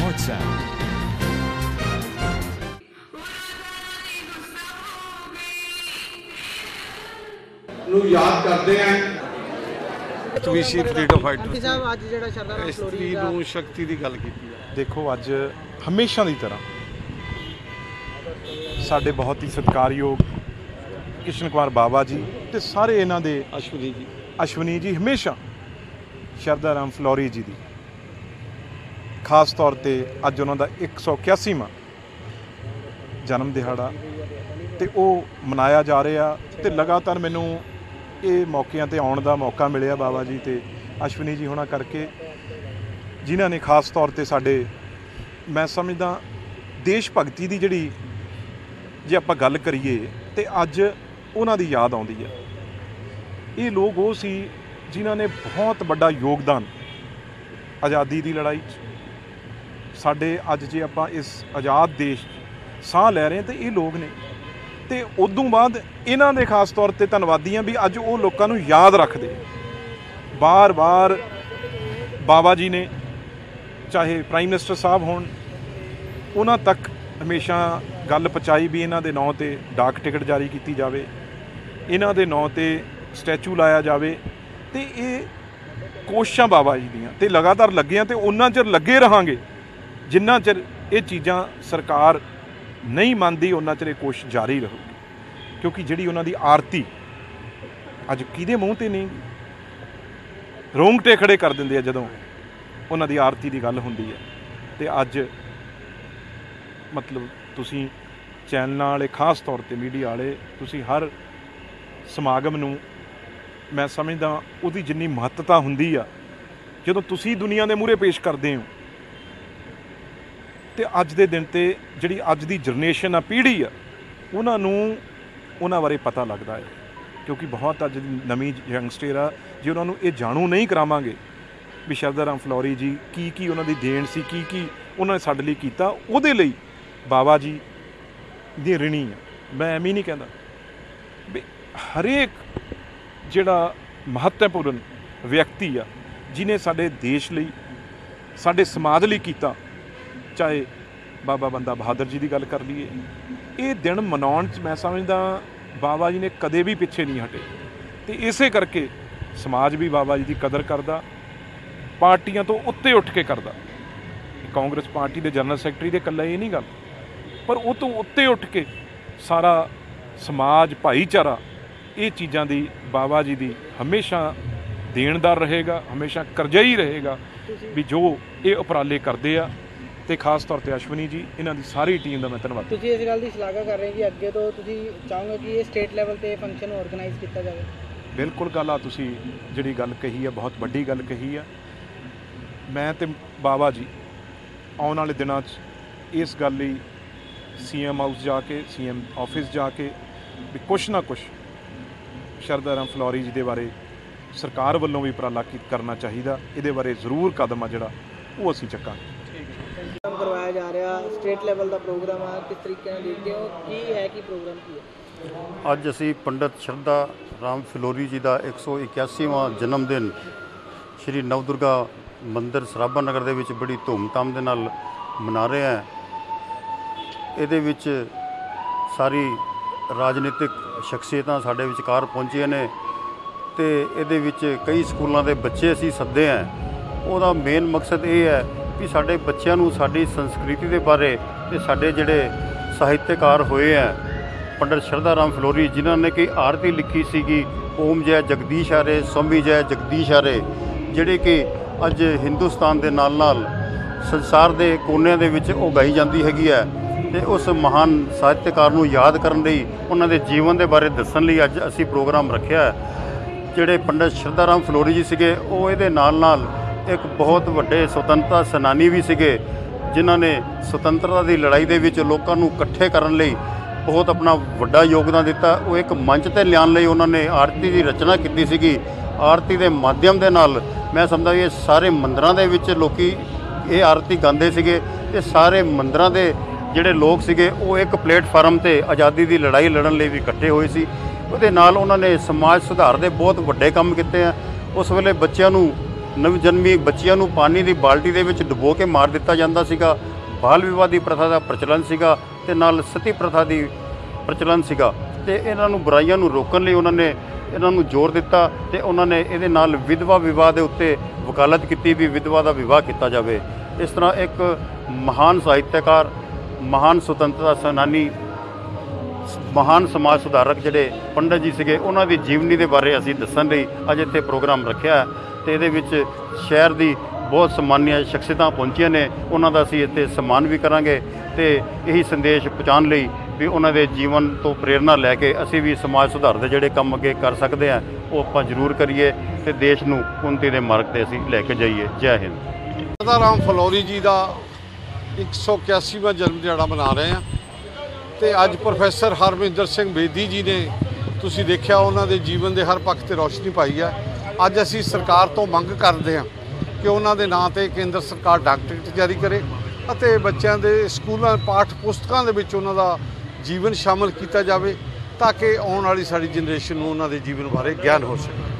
Smart Sound. ਨੂੰ ਯਾਦ ਕਰਦੇ ਆਂ। ਵੀ ਸੀ ਫਰੀडम ਫਾਈਟਰ ਸਾਹਿਬ ਅੱਜ ਜਿਹੜਾ ਸ਼ਰਦਾ ਫਲੋਰੀ ਦਾ ਨੂੰ ਸ਼ਕਤੀ ਦੀ ਗੱਲ ਕੀਤੀ ਹੈ ਦੇਖੋ ਅੱਜ ਹਮੇਸ਼ਾ ਦੀ ਤਰ੍ਹਾਂ ਸਾਡੇ ਬਹੁਤ ਹੀ ਸਤਿਕਾਰਯੋਗ ਕਿਸ਼ਨ ਕੁਮਾਰ ਬਾਬਾ ਜੀ ਤੇ ਸਾਰੇ ਇਹਨਾਂ ਦੇ ਅਸ਼ਵਨੀ ਜੀ। ਅਸ਼ਵਨੀ ਜੀ ਹਮੇਸ਼ਾ ਸ਼ਰਦਾ ਰਾਮ ਫਲੋਰੀ ਜੀ ਦੀ। ਖਾਸ ਤੌਰ ਤੇ ਅੱਜ ਉਹਨਾਂ ਦਾ 181ਵਾਂ ਜਨਮ ਦਿਹਾੜਾ ਤੇ ਉਹ ਮਨਾਇਆ ਜਾ ਰਿਹਾ ਤੇ ਲਗਾਤਾਰ ਮੈਨੂੰ ਇਹ ਮੌਕਿਆਂ ਤੇ ਆਉਣ ਦਾ ਮੌਕਾ ਮਿਲਿਆ ਬਾਬਾ ਜੀ ਤੇ ਅਸ਼ਵਨੀ ਜੀ ਹੋਣਾ ਕਰਕੇ, ਜਿਨ੍ਹਾਂ ਨੇ ਖਾਸ ਤੌਰ ਤੇ ਸਾਡੇ, ਮੈਂ ਸਮਝਦਾ ਦੇਸ਼ ਭਗਤੀ ਦੀ ਜਿਹੜੀ ਜੇ ਆਪਾਂ ਗੱਲ ਕਰੀਏ ਤੇ ਅੱਜ ਉਹਨਾਂ ਦੀ ਯਾਦ ਆਉਂਦੀ ਹੈ। ਇਹ ਲੋਕ ਉਹ ਸੀ ਜਿਨ੍ਹਾਂ ਨੇ ਬਹੁਤ ਵੱਡਾ ਯੋਗਦਾਨ ਆਜ਼ਾਦੀ ਦੀ ਲੜਾਈ 'ਚ ਸਾਡੇ ਅੱਜ ਜੇ ਆਪਾਂ ਇਸ ਆਜ਼ਾਦ ਦੇਸ਼ 'ਚ ਸਾਹ ਲੈ ਰਹੇ ਹਾਂ ਤੇ ਇਹ ਲੋਕ ਨੇ। ਤੇ ਉਦੋਂ ਬਾਅਦ ਇਹਨਾਂ ਦੇ ਖਾਸ ਤੌਰ ਤੇ ਧੰਨਵਾਦੀ ਹਾਂ ਵੀ ਅੱਜ ਉਹ ਲੋਕਾਂ ਨੂੰ ਯਾਦ ਰੱਖਦੇ ਬਾਰ-ਬਾਰ ਬਾਬਾ ਜੀ ਨੇ, ਚਾਹੇ ਪ੍ਰਾਈਮ ਮਿਨਿਸਟਰ ਸਾਹਿਬ ਹੋਣ, ਉਹਨਾਂ ਤੱਕ ਹਮੇਸ਼ਾ ਗੱਲ ਪਹੁੰਚਾਈ ਵੀ ਇਹਨਾਂ ਦੇ ਨਾਂ ਤੇ ਡਾਕ ਟਿਕਟ ਜਾਰੀ ਕੀਤੀ ਜਾਵੇ, ਇਹਨਾਂ ਦੇ ਨਾਂ ਤੇ ਸਟੈਚੂ ਲਾਇਆ ਜਾਵੇ ਤੇ ਇਹ ਕੋਸ਼ਿਸ਼ਾਂ ਬਾਬਾ ਜੀ ਦੀਆਂ ਤੇ ਲਗਾਤਾਰ ਲੱਗੀਆਂ ਤੇ ਉਹਨਾਂ ਚਿਰ ਲੱਗੇ ਰਹਾਂਗੇ। ਜਿੰਨਾ ਚਿਰ ਇਹ ਚੀਜ਼ਾਂ ਸਰਕਾਰ ਨਹੀਂ ਮੰਨਦੀ ਉਹਨਾਂ ਚਿਰ ਇਹ ਕੋਸ਼ਿਸ਼ ਜਾਰੀ ਰਹੂਗੀ। ਕਿਉਂਕਿ ਜਿਹੜੀ ਉਹਨਾਂ ਦੀ ਆਰਤੀ ਅੱਜ ਕਿਹਦੇ ਮੂੰਹ ਤੇ ਨਹੀਂ? ਰੋਂਗਟੇ ਖੜੇ ਕਰ ਦਿੰਦੇ ਆ ਜਦੋਂ ਉਹਨਾਂ ਦੀ ਆਰਤੀ ਦੀ ਗੱਲ ਹੁੰਦੀ ਹੈ। ਤੇ ਅੱਜ ਮਤਲਬ ਤੁਸੀਂ ਚੈਨਲਾਂ ਵਾਲੇ, ਖਾਸ ਤੌਰ ਤੇ ਮੀਡੀਆ ਵਾਲੇ, ਤੁਸੀਂ ਹਰ ਸਮਾਗਮ ਨੂੰ ਮੈਂ ਸਮਝਦਾ ਉਹਦੀ ਜਿੰਨੀ ਮਹੱਤਤਾ ਹੁੰਦੀ ਆ, ਜਦੋਂ ਤੁਸੀਂ ਦੁਨੀਆ ਦੇ ਮੂਹਰੇ ਪੇਸ਼ ਕਰਦੇ ਹੋ ਤੇ ਅੱਜ ਦੇ ਦਿਨ ਤੇ ਜਿਹੜੀ ਅੱਜ ਦੀ ਜਨਰੇਸ਼ਨ ਆ, ਪੀੜ੍ਹੀ ਆ, ਉਹਨਾਂ ਨੂੰ ਉਹਨਾਂ ਬਾਰੇ ਪਤਾ ਲੱਗਦਾ ਹੈ। ਕਿਉਂਕਿ ਬਹੁਤ ਅੱਜ ਦੀ ਨਵੀਂ ਯੰਗਸਟਰ ਆ, ਜੇ ਉਹਨਾਂ ਨੂੰ ਇਹ ਜਾਣੂ ਨਹੀਂ ਕਰਾਵਾਂਗੇ ਵੀ ਸ਼ਰਦਾ ਰਾਮ ਫਲੋਰੀ ਜੀ ਕੀ ਕੀ ਉਹਨਾਂ ਦੀ ਦੇਣ ਸੀ, ਕੀ ਕੀ ਉਹਨਾਂ ਨੇ ਸਾਡੇ ਲਈ ਕੀਤਾ, ਉਹਦੇ ਲਈ ਬਾਬਾ ਜੀ ਦੀ ਰਿਣੀ ਆ। ਮੈਂ ਐਵੇਂ ਨਹੀਂ ਕਹਿੰਦਾ ਵੀ ਹਰੇਕ ਜਿਹੜਾ ਮਹੱਤਵਪੂਰਨ ਵਿਅਕਤੀ ਆ ਜਿਨੇ ਸਾਡੇ ਦੇਸ਼ ਲਈ, ਸਾਡੇ ਸਮਾਜ ਲਈ ਕੀਤਾ ਚਾਹੇ ਬਾਬਾ ਬੰਦਾ ਬਹਾਦਰ ਜੀ ਦੀ ਗੱਲ ਕਰ ਲਈਏ, ਇਹ ਦਿਨ ਮਨਾਉਣ ਚ ਮੈਂ ਸਮਝਦਾ ਬਾਬਾ ਜੀ ਨੇ ਕਦੇ ਵੀ ਪਿੱਛੇ ਨਹੀਂ ਹਟੇ। ਤੇ ਇਸੇ ਕਰਕੇ ਸਮਾਜ ਵੀ ਬਾਬਾ ਜੀ ਦੀ ਕਦਰ ਕਰਦਾ, ਪਾਰਟੀਆਂ ਤੋਂ ਉੱਤੇ ਉੱਠ ਕੇ ਕਰਦਾ। ਕਾਂਗਰਸ ਪਾਰਟੀ ਦੇ ਜਨਰਲ ਸੈਕਟਰੀ ਦੇ ਇਕੱਲਾ ਇਹ ਨਹੀਂ ਗੱਲ, ਪਰ ਉਹ ਤੋਂ ਉੱਤੇ ਉੱਠ ਕੇ ਸਾਰਾ ਸਮਾਜ, ਭਾਈਚਾਰਾ ਇਹ ਚੀਜ਼ਾਂ ਦੀ ਬਾਬਾ ਜੀ ਦੀ ਹਮੇਸ਼ਾ ਦੇਣਦਾਰ ਰਹੇਗਾ, ਹਮੇਸ਼ਾ ਕਰਜ਼ਈ ਰਹੇਗਾ, ਵੀ ਜੋ ਇਹ ਉਪਰਾਲੇ ਕਰਦੇ ਆ ਤੇ ਖਾਸ ਤੌਰ ਤੇ ਅਸ਼ਵਨੀ ਜੀ ਇਹਨਾਂ ਦੀ ਸਾਰੀ ਟੀਮ ਦਾ ਮੈਂ ਧੰਨਵਾਦ। ਤੁਸੀਂ ਇਸ ਗੱਲ ਦੀ ਸ਼ਲਾਘਾ ਕਰ ਰਹੇ ਕਿ ਅੱਗੇ ਤੋਂ ਤੁਸੀਂ ਚਾਹੋਗੇ ਕਿ ਇਹ ਸਟੇਟ ਲੈਵਲ ਤੇ ਫੰਕਸ਼ਨ ਆਰਗੇਨਾਈਜ਼ ਕੀਤਾ ਜਾਵੇ? ਬਿਲਕੁਲ ਗੱਲ ਆ ਤੁਸੀਂ ਜਿਹੜੀ ਗੱਲ ਕਹੀ ਆ ਬਹੁਤ ਵੱਡੀ ਗੱਲ ਕਹੀ ਆ। ਮੈਂ ਤੇ ਬਾਬਾ ਜੀ ਆਉਣ ਵਾਲੇ ਦਿਨਾਂ 'ਚ ਇਸ ਗੱਲ ਲਈ ਸੀਐਮ ਹਾਊਸ ਜਾ ਕੇ ਸੀਐਮ ਆਫਿਸ ਜਾ ਕੇ ਵੀ ਕੁਛ ਨਾ ਕੁਛ ਸ਼ਰਦਾ ਰਾਮ ਫਲੋਰੀ ਜੀ ਦੇ ਬਾਰੇ ਸਰਕਾਰ ਵੱਲੋਂ ਵੀ ਉਪਰਾਲਾ ਕਰਨਾ ਚਾਹੀਦਾ। ਇਹਦੇ ਬਾਰੇ ਜ਼ਰੂਰ ਕਦਮ ਆ ਜਿਹੜਾ ਉਹ ਅਸੀਂ ਚੱਕਾਂਗੇ। ਕਰਵਾਇਆ ਜਾ ਰਿਹਾ, ਸਟੇਟ ਲੈਵਲ ਦਾ ਪ੍ਰੋਗਰਾਮ ਆ, ਕਿਸ ਤਰੀਕੇ ਨਾਲ ਦੇਖਦੇ ਹੋ, ਕੀ ਹੈ, ਕੀ ਪ੍ਰੋਗਰਾਮ ਕੀ ਹੈ? ਅੱਜ ਅਸੀਂ ਪੰਡਤ ਸ਼ਰਧਾ ਰਾਮ ਫਿਲੋਰੀ ਜੀ ਦਾ 181ਵਾਂ ਜਨਮ ਦਿਨ ਸ਼੍ਰੀ ਨਵਦੁਰਗਾ ਮੰਦਿਰ ਸਰਾਭਾ ਨਗਰ ਦੇ ਵਿੱਚ ਬੜੀ ਧੂਮਧਾਮ ਦੇ ਨਾਲ ਮਨਾ ਰਹੇ ਹਾਂ। ਇਹਦੇ ਵਿੱਚ ਸਾਰੀ ਰਾਜਨੀਤਿਕ ਸ਼ਖਸੀਅਤਾਂ ਸਾਡੇ ਵਿਚਕਾਰ ਪਹੁੰਚੀਆਂ ਨੇ ਤੇ ਇਹਦੇ ਵਿੱਚ ਕਈ ਸਕੂਲਾਂ ਦੇ ਬੱਚੇ ਅਸੀਂ ਸੱਦੇ ਹਾਂ। ਉਹਦਾ ਮੇਨ ਮਕਸਦ ਇਹ ਹੈ ਕਿ ਸਾਡੇ ਬੱਚਿਆਂ ਨੂੰ ਸਾਡੀ ਸੰਸਕ੍ਰਿਤੀ ਦੇ ਬਾਰੇ ਤੇ ਸਾਡੇ ਜਿਹੜੇ ਸਾਹਿਤਕਾਰ ਹੋਏ ਆ, ਪੰਡਤ ਸ਼ਰਧਾ ਰਾਮ ਫਲੋਰੀ ਜਿਨ੍ਹਾਂ ਨੇ ਕਿ ਆਰਤੀ ਲਿਖੀ ਸੀਗੀ, ਓਮ ਜੈ ਜਗਦੀਸ਼ ਹਰੇ, ਸੋਮੀ ਜੈ ਜਗਦੀਸ਼ ਹਰੇ, ਜਿਹੜੇ ਕਿ ਅੱਜ ਹਿੰਦੁਸਤਾਨ ਦੇ ਨਾਲ ਨਾਲ ਸੰਸਾਰ ਦੇ ਕੋਨਿਆਂ ਦੇ ਵਿੱਚ ਉਹ ਗਾਈ ਜਾਂਦੀ ਹੈਗੀ ਹੈ ਤੇ ਉਸ ਮਹਾਨ ਸਾਹਿਤਕਾਰ ਨੂੰ ਯਾਦ ਕਰਨ ਲਈ, ਉਹਨਾਂ ਦੇ ਜੀਵਨ ਦੇ ਬਾਰੇ ਦੱਸਣ ਲਈ ਅੱਜ ਅਸੀਂ ਪ੍ਰੋਗਰਾਮ ਰੱਖਿਆ ਹੈ। ਜਿਹੜੇ ਪੰਡਤ ਸ਼ਰਧਾ ਰਾਮ ਫਲੋਰੀ ਜੀ ਸੀਗੇ, ਉਹ ਇਹਦੇ ਨਾਲ ਨਾਲ ਇੱਕ ਬਹੁਤ ਵੱਡੇ ਸੁਤੰਤਰਤਾ ਸੈਨਾਨੀ ਵੀ ਸੀਗੇ, ਜਿਨ੍ਹਾਂ ਨੇ ਸੁਤੰਤਰਤਾ ਦੀ ਲੜਾਈ ਦੇ ਵਿੱਚ ਲੋਕਾਂ ਨੂੰ ਇਕੱਠੇ ਕਰਨ ਲਈ ਬਹੁਤ ਆਪਣਾ ਵੱਡਾ ਯੋਗਦਾਨ ਦਿੱਤਾ। ਉਹ ਇੱਕ ਮੰਚ ਤੇ ਲਿਆਉਣ ਲਈ ਉਹਨਾਂ ਨੇ ਆਰਤੀ ਦੀ ਰਚਨਾ ਕੀਤੀ ਸੀਗੀ। ਆਰਤੀ ਦੇ ਮਾਧਿਅਮ ਦੇ ਨਾਲ ਮੈਂ ਸਮਝਦਾ ਵੀ ਇਹ ਸਾਰੇ ਮੰਦਰਾਂ ਦੇ ਵਿੱਚ ਲੋਕੀ ਇਹ ਆਰਤੀ ਗਾਉਂਦੇ ਸੀਗੇ। ਤੇ ਸਾਰੇ ਮੰਦਰਾਂ ਦੇ ਜਿਹੜੇ ਲੋਕ ਸੀਗੇ, ਉਹ ਇੱਕ ਪਲੇਟਫਾਰਮ ਤੇ ਆਜ਼ਾਦੀ ਦੀ ਲੜਾਈ ਲੜਨ ਲਈ ਵੀ ਇਕੱਠੇ ਹੋਏ ਸੀ। ਉਹਦੇ ਨਾਲ ਉਹਨਾਂ ਨੇ ਸਮਾਜ ਸੁਧਾਰ ਦੇ ਬਹੁਤ ਵੱਡੇ ਕੰਮ ਕੀਤੇ ਆ। ਉਸ ਵੇਲੇ ਬੱਚਿਆਂ ਨੂੰ ਨਵਜਨਮੀ ਬੱਚਿਆਂ ਨੂੰ ਪਾਣੀ ਦੀ ਬਾਲਟੀ ਦੇ ਵਿੱਚ ਡੁਬੋ ਕੇ ਮਾਰ ਦਿੱਤਾ ਜਾਂਦਾ ਸੀਗਾ। ਬਾਲ ਵਿਵਾਹ ਦੀ ਪ੍ਰਥਾ ਦਾ ਪ੍ਰਚਲਨ ਸੀਗਾ ਤੇ ਨਾਲ ਸਤੀ ਪ੍ਰਥਾ ਦੀ ਪ੍ਰਚਲਨ ਸੀਗਾ। ਤੇ ਇਹਨਾਂ ਨੂੰ ਬੁਰਾਈਆਂ ਨੂੰ ਰੋਕਣ ਲਈ ਉਹਨਾਂ ਨੇ ਇਹਨਾਂ ਨੂੰ ਜ਼ੋਰ ਦਿੱਤਾ ਤੇ ਉਹਨਾਂ ਨੇ ਇਹਦੇ ਨਾਲ ਵਿਧਵਾ ਵਿਵਾਹ ਦੇ ਉੱਤੇ ਵਕਾਲਤ ਕੀਤੀ ਵੀ ਵਿਧਵਾ ਦਾ ਵਿਵਾਹ ਕੀਤਾ ਜਾਵੇ। ਇਸ ਤਰ੍ਹਾਂ ਇੱਕ ਮਹਾਨ ਸਾਹਿਤਕਾਰ, ਮਹਾਨ ਸੁਤੰਤਰਤਾ ਸੈਨਾਨੀ ਮਹਾਨ ਸਮਾਜ ਸੁਧਾਰਕ ਜਿਹੜੇ ਪੰਡਤ ਜੀ ਸੀਗੇ, ਉਹਨਾਂ ਦੀ ਜੀਵਨੀ ਦੇ ਬਾਰੇ ਅਸੀਂ ਦੱਸਣ ਲਈ ਅੱਜ ਇੱਥੇ ਪ੍ਰੋਗਰਾਮ ਰੱਖਿਆ ਹੈ ਤੇ ਇਹਦੇ ਵਿੱਚ ਸ਼ਹਿਰ ਦੀ ਬਹੁਤ ਸਨਮਾਨਿਆ ਸ਼ਖਸੀਅਤਾਂ ਪਹੁੰਚੀਆਂ ਨੇ, ਉਹਨਾਂ ਦਾ ਅਸੀਂ ਇੱਥੇ ਸਨਮਾਨ ਵੀ ਕਰਾਂਗੇ ਤੇ ਇਹੀ ਸੰਦੇਸ਼ ਪਹੁੰਚਾਉਣ ਲਈ ਵੀ ਉਹਨਾਂ ਦੇ ਜੀਵਨ ਤੋਂ ਪ੍ਰੇਰਣਾ ਲੈ ਕੇ ਅਸੀਂ ਵੀ ਸਮਾਜ ਸੁਧਾਰ ਦੇ ਜਿਹੜੇ ਕੰਮ ਅੱਗੇ ਕਰ ਸਕਦੇ ਹਾਂ, ਉਹ ਆਪਾਂ ਜ਼ਰੂਰ ਕਰੀਏ ਤੇ ਦੇਸ਼ ਨੂੰ ਉન્નਤੀ ਦੇ ਮਾਰਗ ਤੇ ਅਸੀਂ ਲੈ ਕੇ ਜਾਈਏ। ਜੈ ਹਿੰਦ। ਰਾਧਾ ਰਾਮ ਫਲੋਰੀ ਜੀ ਦਾ 181ਵਾਂ ਜਨਮ ਦਿਹਾੜਾ ਮਨਾ ਰਹੇ ਹਾਂ। ਤੇ ਅੱਜ ਪ੍ਰੋਫੈਸਰ ਹਰਮਿੰਦਰ ਸਿੰਘ ਬੇਦੀ ਜੀ ਨੇ ਤੁਸੀਂ ਦੇਖਿਆ ਉਹਨਾਂ ਦੇ ਜੀਵਨ ਦੇ ਹਰ ਪੱਖ ਤੇ ਰੌਸ਼ਨੀ ਪਾਈ ਹੈ ਅੱਜ ਅਸੀਂ ਸਰਕਾਰ ਤੋਂ ਮੰਗ ਕਰਦੇ ਹਾਂ ਕਿ ਉਹਨਾਂ ਦੇ ਨਾਂ ਤੇ ਕੇਂਦਰ ਸਰਕਾਰ ਡਾਕ ਟਿਕਟ ਜਾਰੀ ਕਰੇ ਅਤੇ ਬੱਚਿਆਂ ਦੇ ਸਕੂਲਾਂ, ਪਾਠ ਪੁਸਤਕਾਂ ਦੇ ਵਿੱਚ ਉਹਨਾਂ ਦਾ ਜੀਵਨ ਸ਼ਾਮਲ ਕੀਤਾ ਜਾਵੇ ਤਾਂ ਕਿ ਆਉਣ ਵਾਲੀ ਸਾਡੀ ਜਨਰੇਸ਼ਨ ਨੂੰ ਉਹਨਾਂ ਦੇ ਜੀਵਨ ਬਾਰੇ ਗਿਆਨ ਹੋ ਸਕੇ।